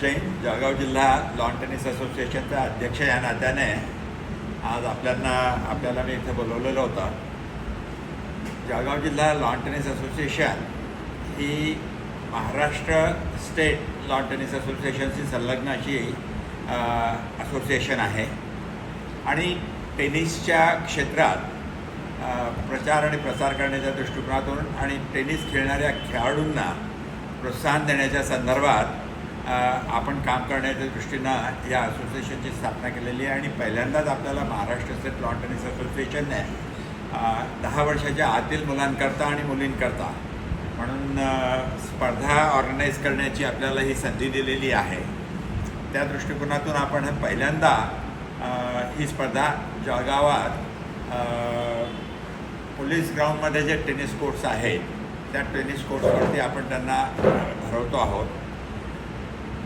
जैन जळगाव जिल्हा lawn tennis असोसिएशनचा अध्यक्ष या नात्याने आज आपल्याला आपल्याला मी इथे बोलवलेलं होतं. जळगाव जिल्हा लॉन टेनिस असोसिएशन ही महाराष्ट्र स्टेट लॉन टेनिस असोसिएशनशी संलग्न अशी असोसिएशन आहे. आणि टेनिसच्या क्षेत्रात प्रचार आणि प्रसार करण्याच्या दृष्टिकोनातून आणि टेनिस खेळणाऱ्या खेळाडूंना प्रोत्साहन देण्याच्या संदर्भात आपण काम करण्याच्या दृष्टीनं या असोसिएशनची स्थापना केलेली आहे आणि पहिल्यांदाच आपल्याला महाराष्ट्र स्टेट लॉन टेनिस असोसिएशनने दहा वर्षाच्या आतील मुलांकरता आणि मुलींकरता म्हणून स्पर्धा ऑर्गनाईज करण्याची आपल्याला ही संधी दिलेली आहे. त्या दृष्टिकोनातून आपण पहिल्यांदा ही स्पर्धा जळगावात पोलीस ग्राउंडमध्ये जे टेनिस कोर्ट्स आहेत त्या टेनिस कोर्ट्सवरती आपण त्यांना भरवतो आहोत.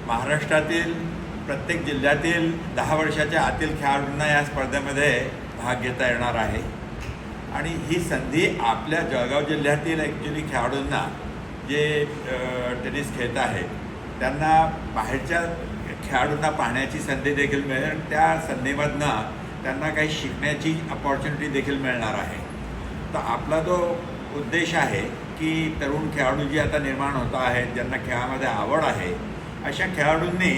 महाराष्ट्रातील प्रत्येक जिल्ह्यातील दहा वर्षाच्या आतील खेळाडूंना या स्पर्धेमध्ये भाग घेता येणार आहे. आणि ही संधी आपल्या जळगाव जिल्ह्यातील ॲक्च्युली खेळाडूंना जे टेनिस खेळत आहेत त्यांना बाहेरच्या खेळाडूंना पाहण्याची संधी देखील मिळेल आणि त्या संधीमधनं त्यांना काही शिकण्याची अपॉर्च्युनिटी देखील मिळणार आहे. तर आपला जो उद्देश आहे की तरुण खेळाडू जे आता निर्माण होत आहेत ज्यांना खेळामध्ये आवड आहे अशा खेळाडूंनी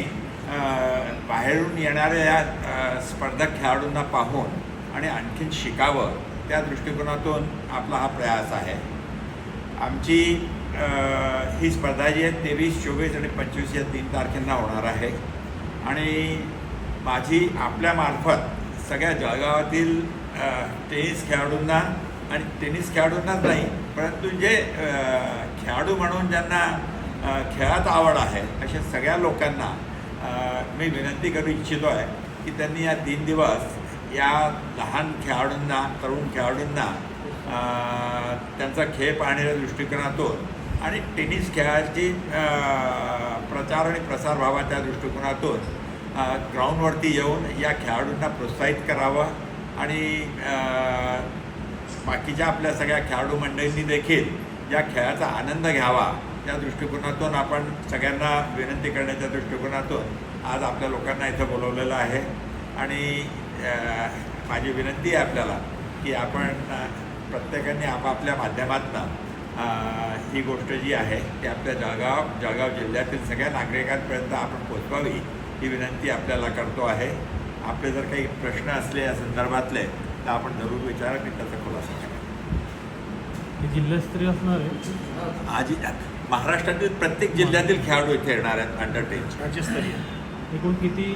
बाहेरून येणाऱ्या या स्पर्धक खेळाडूंना पाहून आणि आणखीन शिकावं त्या दृष्टिकोनातून आपला हा प्रयास आहे. आमची ही स्पर्धा जी आहे तेवीस चोवीस आणि पंचवीस या तीन तारखेंना होणार आहे. आणि माझी आपल्यामार्फत सगळ्या जळगावातील टेनिस खेळाडूंना आणि टेनिस खेळाडूंनाच नाही परंतु जे खेळाडू म्हणून ज्यांना खेळात आवड आहे. अशा सगळ्या लोकांना मी विनंती करू इच्छितो आहे की त्यांनी या तीन दिवस या लहान खेळाडूंना तरुण खेळाडूंना त्यांचा खेळ पाहण्याच्या दृष्टिकोनातून आणि टेनिस खेळाची प्रचार आणि प्रसार व्हावा त्या दृष्टिकोनातून ग्राउंडवरती येऊन या खेळाडूंना प्रोत्साहित करावं आणि बाकीच्या आपल्या सगळ्या खेळाडू मंडळींनी देखील या खेळाचा आनंद घ्यावा. त्या दृष्टिकोनातून आपण सगळ्यांना विनंती करण्याच्या दृष्टिकोनातून आज आपल्या लोकांना इथं बोलवलेलं आहे. आणि माझी विनंती आहे आपल्याला की आपण प्रत्येकाने आपापल्या माध्यमातून ही गोष्ट जी आहे ती आपल्या जळगाव जळगाव जिल्ह्यातील सगळ्या नागरिकांपर्यंत आपण पोचवावी ही विनंती आपल्याला करतो आहे. आपले जर काही प्रश्न असले या संदर्भातले तर आपण जरूर विचारा मी त्याचा खुलासा करेन हे जिल्हास्तरीय असणार आहे? आज महाराष्ट्रातील प्रत्येक जिल्ह्यातील खेळाडू इथे येणार आहेत अंडर टेनचे राज्यस्तरीय एकूण किती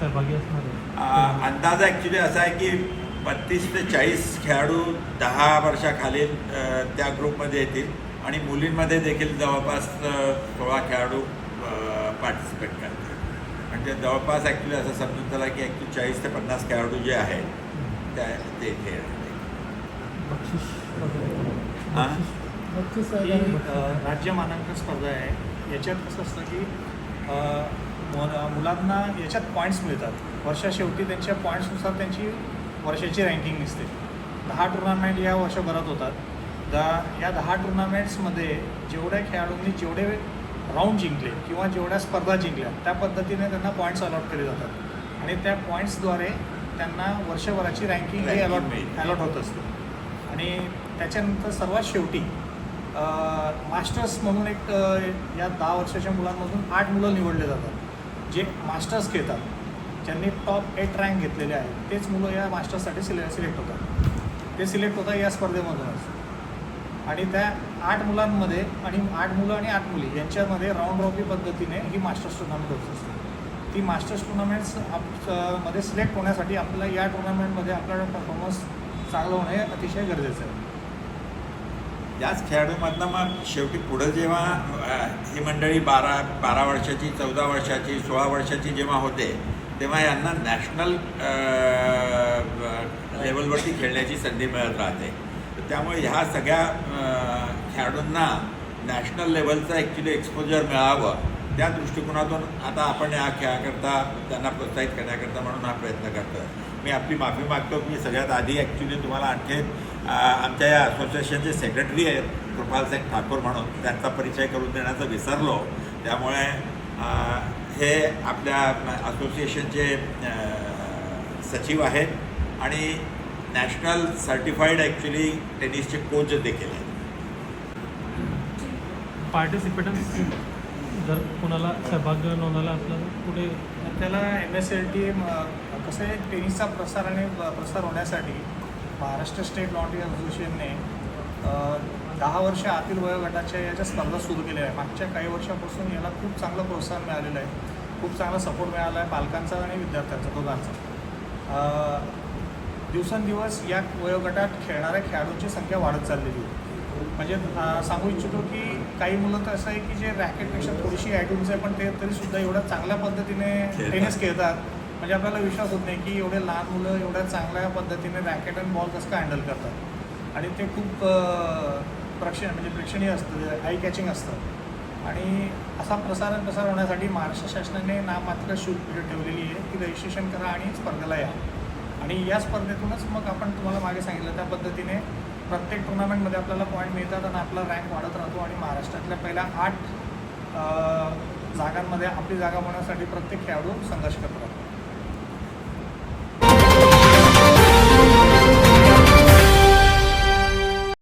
सहभागी असणार आहे अंदाज ॲक्च्युली असा आहे की बत्तीस ते चाळीस खेळाडू दहा वर्षाखालील अ, त्या ग्रुपमध्ये येतील आणि मुलींमध्ये देखील जवळपास अ, सोळा खेळाडू पार्टिसिपेट करतील म्हणजे जवळपास ॲक्च्युली असं समजून चला की ॲक्च्युली चाळीस ते पन्नास खेळाडू जे आहेत त्या ते इथे येणार आहेत. बक्षीस वगैरे. हा? बक्षीस ही राज्य मानांकन स्पर्धा आहे. याच्यात कसं असतं की मुलांना याच्यात पॉईंट्स मिळतात. वर्षाशेवटी त्यांच्या पॉईंट्सनुसार त्यांची वर्षाची रँकिंग दिसते दहा टुर्नामेंट या वर्षभरात होतात. दा या दहा टुर्नामेंट्समध्ये जेवढ्या खेळाडूंनी जेवढे राऊंड जिंकले किंवा जेवढ्या स्पर्धा जिंकल्या त्या पद्धतीने त्यांना पॉईंट्स अलॉट केले जातात. आणि त्या पॉईंट्सद्वारे त्यांना वर्षभराची रँकिंग ही अलॉट मिळते. अलॉट होत असते. आणि त्याच्यानंतर सर्वात शेवटी मास्टर्स म्हणून एक या दहा वर्षाच्या मुलांमधून आठ मुलं निवडले जातात जे मास्टर्स घेतात ज्यांनी टॉप एट रँक घेतलेले आहेत तेच मुलं या मास्टर्ससाठी सिले सिलेक्ट होतात. ते सिलेक्ट होतात या स्पर्धेमधूनच आणि त्या आठ मुलांमध्ये आणि आठ मुलं आणि आठ मुली यांच्यामध्ये राऊंड रॉबी पद्धतीने ही मास्टर्स टुर्नामेंट होत असते. ती मास्टर्स टुर्नामेंट्स आपमध्ये सिलेक्ट होण्यासाठी आपल्याला या टुर्नामेंटमध्ये आपला परफॉर्मन्स चांगलं होणे अतिशय गरजेचं आहे. याच खेळाडूमधनं मग शेवटी पुढं जेव्हा ही मंडळी बारा बारा वर्षाची चौदा वर्षाची सोळा वर्षाची जेव्हा होते तेव्हा यांना नॅशनल लेवलवरती खेळण्याची संधी मिळत राहते. त्यामुळे ह्या सगळ्या खेळाडूंना नॅशनल लेवलचं ॲक्च्युली एक्सपोजर मिळावं. त्या दृष्टिकोनातून आता आपण या खेळाकरता त्यांना प्रोत्साहित करण्याकरता म्हणून हा प्रयत्न करतो मी आपली माफी मागतो की सगळ्यात आधी ॲक्च्युली तुम्हाला आणखी आमच्या या असोसिएशनचे सेक्रेटरी आहेत कृपाल ठाकूर म्हणून त्यांचा परिचय करून देण्याचं विसरलो. त्यामुळे हे आपल्या असोसिएशनचे सचिव आहेत आणि नॅशनल सर्टिफाईड ॲक्च्युली टेनिसचे कोच देखील आहेत. पार्टिसिपेटन्स जर कोणाला सहभाग नोंदवला असला तर कुठे त्याला एम एस एल टी कसं आहे टेनिसचा प्रसार आणि प्रसार होण्यासाठी महाराष्ट्र स्टेट लॉटरी असोसिएशनने दहा वर्ष आतील वयोगटाच्या याच्या स्पर्धा सुरू केल्या आहे मागच्या काही वर्षापासून याला खूप चांगलं प्रोत्साहन मिळालेलं आहे. खूप चांगला सपोर्ट मिळाला आहे पालकांचा आणि विद्यार्थ्यांचा दोघांचा. दिवसेंदिवस या वयोगटात खेळणाऱ्या खेळाडूंची संख्या वाढत चाललेली आहे. म्हणजे सांगू इच्छितो की काही मुलं तर असं आहे की जे रॅकेटपेक्षा थोडीशी ॲटून्स आहे पण ते तरीसुद्धा एवढ्या चांगल्या पद्धतीने. टेनिस खेळतात. म्हणजे आपल्याला विश्वास होत नाही की एवढे लहान मुलं एवढ्या चांगल्या पद्धतीने रॅकेट आणि बॉल कसं काय हँडल करतात. आणि ते खूप प्रेक्षण म्हणजे प्रेक्षणीय असतं आय कॅचिंग असतं. आणि असा प्रसार आणि प्रसार होण्यासाठी महाराष्ट्र शासनाने नाममात्र शूट पिरियड ठेवलेली आहे की रजिस्ट्रेशन करा आणि स्पर्धेला या. आणि या स्पर्धेतूनच मग आपण तुम्हाला मागे सांगितलं त्या पद्धतीने प्रत्येक टुर्नामेंटमध्ये आपल्याला पॉईंट मिळतात आणि आपला रँक वाढत राहतो आणि महाराष्ट्रातल्या पहिल्या आठ जागांमध्ये आपली जागा होण्यासाठी प्रत्येक खेळाडू संघर्ष करत. राहतो